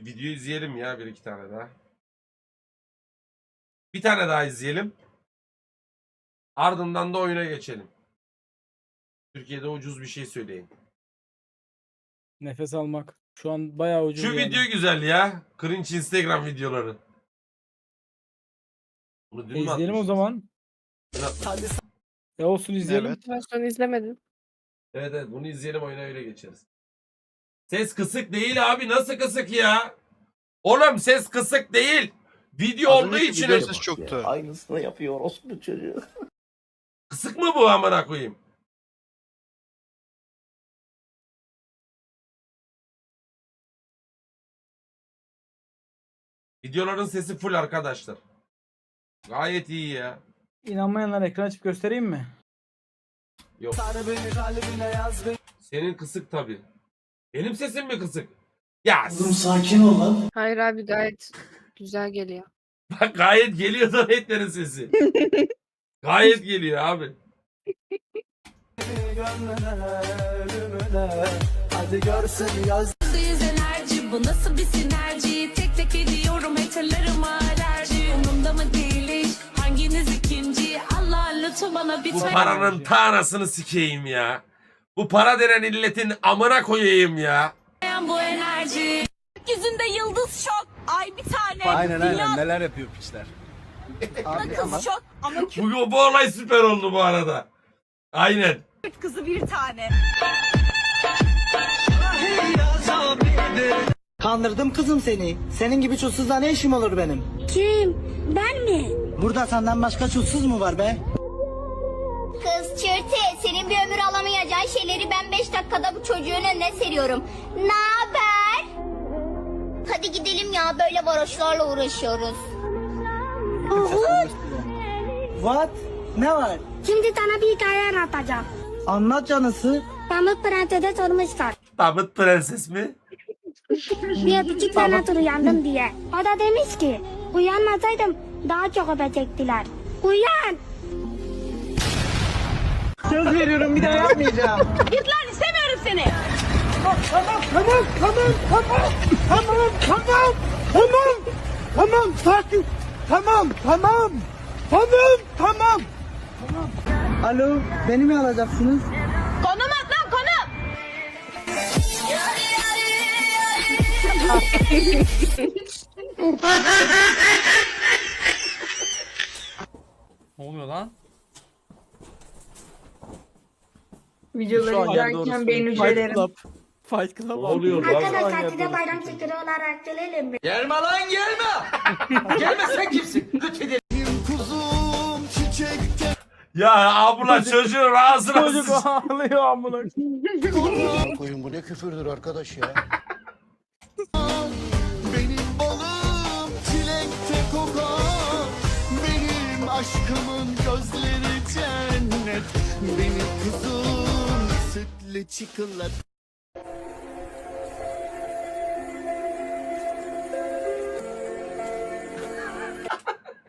bir video izleyelim ya bir iki tane daha. Bir tane daha izleyelim. Ardından da oyuna geçelim. Türkiye'de ucuz bir şey söyleyin. Nefes almak. Şu an bayağı ucuz Şu yani. video güzel ya. Cringe Instagram videoları. Bunu dün E, mü izleyelim o zaman. Ya olsun izleyelim. Evet. Ben son izlemedim. Evet evet bunu izleyelim oyuna öyle geçeriz. Ses kısık değil abi nasıl kısık ya? Oğlum ses kısık değil. Video Az olduğu önceki için video ses çoktu. Aynısını yapıyor orospu çocuğu. kısık mı bu amına koyayım? Videoların sesi full arkadaşlar. Gayet iyi ya. İnanmayanlar ekran açıp göstereyim mi? Yok. Senin kısık tabi. Benim sesim mi kısık? Ya s- sakin ol lan. Hayır abi gayet güzel geliyor. bak gayet geliyor da etlerin sesi. Gayet geliyor abi. Hadi görsün yaz. Yüz enerji bu nasıl bir sinerji Tek tek ediyorum hatırlarıma alerji Umurumda mı değil hiç hanginiz ikinci Allah lütfu bana bir Bu paranın tanasını sikeyim ya. Bu para denen illetin amına koyayım ya. bu enerji Yüzünde yıldız şok Ay bir tane Aynen Dünya aynen neler yapıyor piçler. kız şok Ama Bu, bu olay süper oldu bu arada. Aynen. Kürt kızı bir tane Kandırdım kızım seni. Senin gibi çulsuzla ne işim olur benim? Kim? Ben mi? Burada senden başka çulsuz mu var be? Alamayacağın şeyleri ben 5 dakikada bu çocuğun önüne seriyorum. Ne haber? Hadi gidelim ya böyle varoşlarla uğraşıyoruz. What? Ne var? Şimdi sana bir hikaye anlatacağım. Anlat canısı. Pamuk Prenses'e sormuşlar. Tabut prenses mi? Bir öpücük sana uyandım diye. O da demiş ki uyanmasaydım daha çok öpecektiler. Uyan. Söz veriyorum bir daha yapmayacağım. Git lan istemiyorum seni. Tamam tamam tamam tamam tamam tamam tamam tamam sakin tamam tamam tamam tamam tamam. Alo beni mi alacaksınız? Konum at lan konum. ne oluyor lan? Şu an yerde izlerken orası. beyin Fight hücrelerim. Club. Fight Club. Ne oluyor lan? Arkadaşlar size bayram şekeri olarak gelelim mi? Gelme lan gelme. gelme sen kimsin? Çiçekte. Ya abla çocuğun ağzına Çocuk sıç. ağlıyor amına. Koyun bu ne küfürdür arkadaş ya. Benim balım çilekte kokar. Benim aşkımın gözleri cennet. Benim kuzum sütlü çikolata.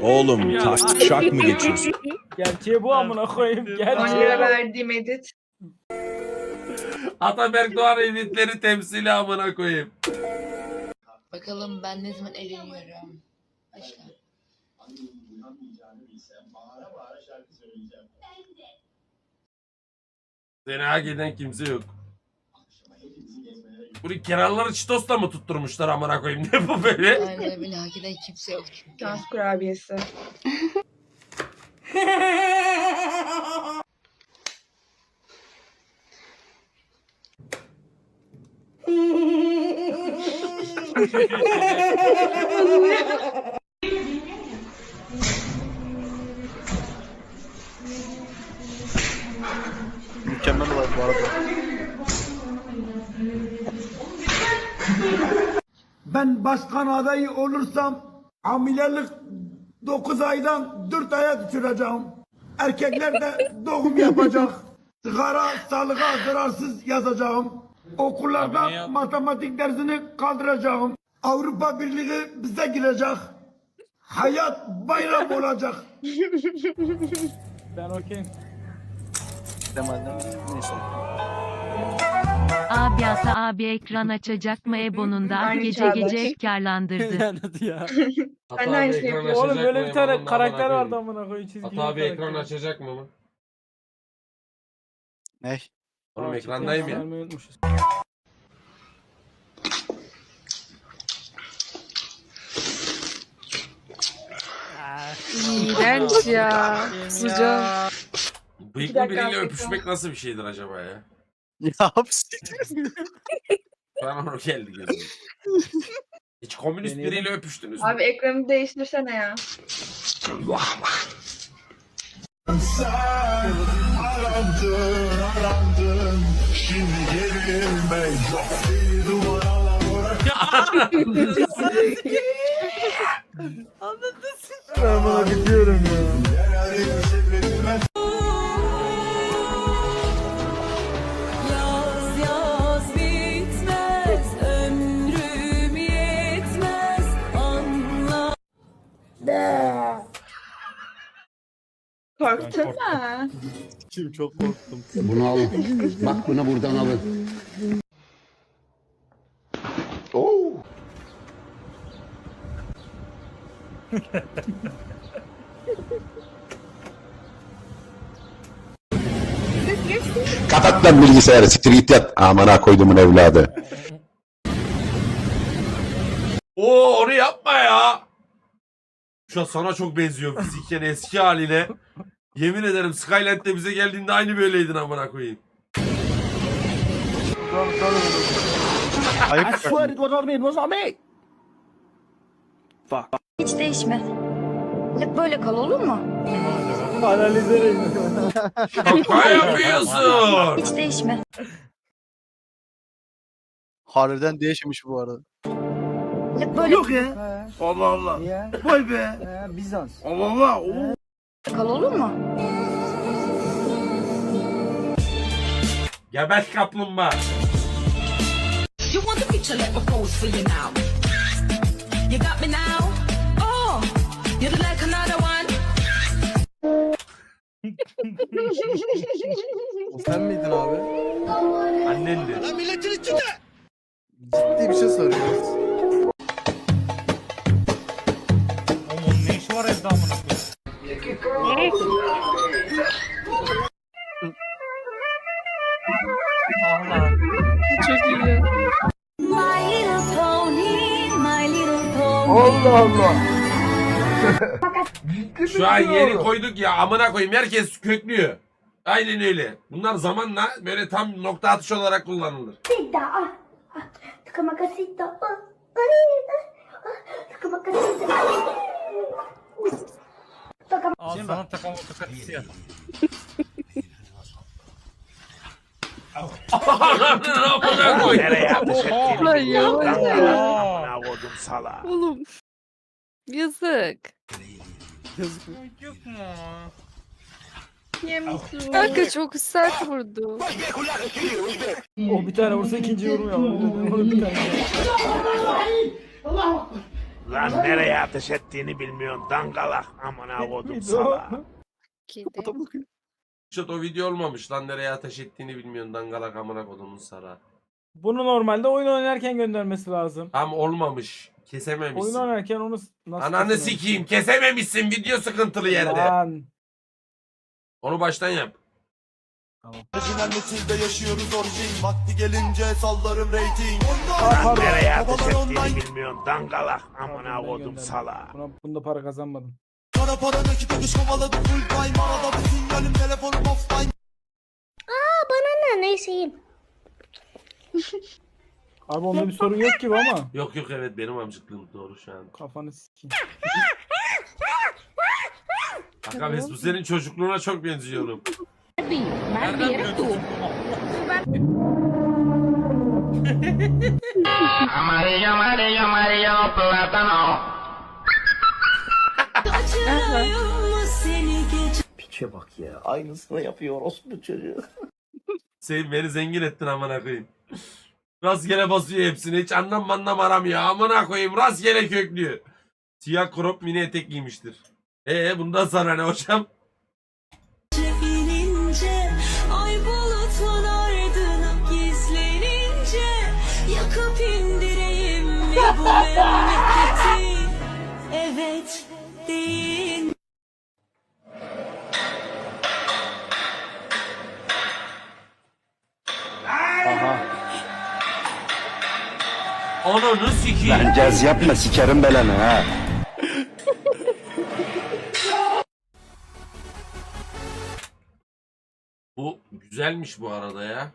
Oğlum taş şak mı geçiyorsun? Gerçeği bu amına koyayım. 10 lira Gerçeği verdiğim edit. Ataberk Doğan editleri temsili amına koyayım. Bakalım ben ne zaman evleniyorum Başla Seni hak eden kimse yok. Bunu kenarları çitosla mı tutturmuşlar amına koyayım ne bu böyle? Aynen beni hak eden kimse yok çünkü Dans kurabiyesi. Ben başkan adayı olursam hamilelik 9 aydan 4 aya düşüreceğim. Erkekler de doğum yapacak. Sigara sağlığa zararsız yazacağım. Okullarda matematik dersini kaldıracağım. Avrupa Birliği bize girecek. Hayat bayram olacak. Ben okeyim. Neyse. Abi ata abi ekran açacak mı Ebo'nun da Aynı gece çağdaş. gece efkarlandırdı. Lanet ya. Ben de aynı şey ekran yapıyorum. Oğlum açacak böyle mı? bir tane karakter amına vardı koyayım. amına koyayım çizgi. Ata abi film ekran açacak mı mı? Ne? Oğlum Aa, ekrandayım ya. unutmuşuz. İğrenç ya. Sıcak. Bıyıklı dakika biriyle öpüşmek nasıl bir şeydir acaba ya? Ne yapsın? Bana onu geldi gözüme. Hiç komünist Deneyelim. biriyle öpüştünüz mü? Abi ekranı değiştirsene ya. Ben buna gidiyorum ya. Korktun mu? Kim çok korktum. Bunu alın. Bak bunu buradan alın. Kapat lan bilgisayarı siktir git yat. Amına koydumun evladı. Oo onu yapma ya. Şu an sana çok benziyor fiziken eski haline. Yemin ederim Skyland'de bize geldiğinde aynı böyleydin amına koyayım. Ayıp. it was on me, it was on me. Hiç değişme. Hep böyle kal olur mu? Analizlerim. Şaka yapıyorsun. Hiç değişme. Harbiden değişmiş bu arada. Hep böyle Yok ya. Allah Allah. Vay be. Bizans. Allah Allah. Oo. Kal olur mu? Gebert kaplumbağa. You want the picture, let me pose for you now. You got me now. Oh, you'd like another one. O sen miydin abi? Annendi. Milletin içinde. Ciddi bir şey soruyoruz. Allah Allah. Şu an yeni koyduk ya amına koyayım herkes köklüyor. Aynen öyle. Bunlar zamanla böyle tam nokta atış olarak kullanılır. Amına koyayım. Ay ya. Oğlum. Yazık. Yemişsin. Kanka çok sert vurdu. O bir tane vursa ikinci yorum yapar. Onu bir tane. Lan nereye ateş ettiğini bilmiyorsun dangalak amına kodum o? Kedi. Şut o video olmamış lan nereye ateş ettiğini bilmiyorsun dangalak amına kodumun sara. Bunu normalde oyun oynarken göndermesi lazım. Tam olmamış. Oyun Kesememişsin. oynarken onu s- nasıl Ananı kesemezsin? sikeyim kesememişsin video sıkıntılı yerde. Lan. Onu baştan yap. Orijinal nesilde yaşıyoruz orijin. Vakti gelince sallarım rating. Lan nereye ateş ettiğini bilmiyorsun dangalak amına Pardon, ben kodum gönderdim. sala. Buna, bunda para kazanmadım. Kara para nakit akış kovaladım full time. Arada bir sinyalim telefonum offline. Neyse iyiyim. Abi onda bir sorun yok gibi ama. Yok yok evet benim amcıklığım doğru şu an. Kafanı sikeyim. Biz bu senin çocukluğuna çok benziyor oğlum. Açıyorum mu seni gece? Piçe bak ya. Aynısını yapıyor orospu çocuğu. Sen beni zengin ettin amına koyayım. Rastgele basıyor hepsini. Hiç anlam anlam aramıyor. Amına koyayım rastgele köklüyor. Siyah crop mini etek giymiştir. Ee bundan sonra ne hocam? Binince, ay Yakıp indireyim mi bu memleketi Ananı sikeyim. Lan caz yapma sikerim belanı ha. Bu güzelmiş bu arada ya.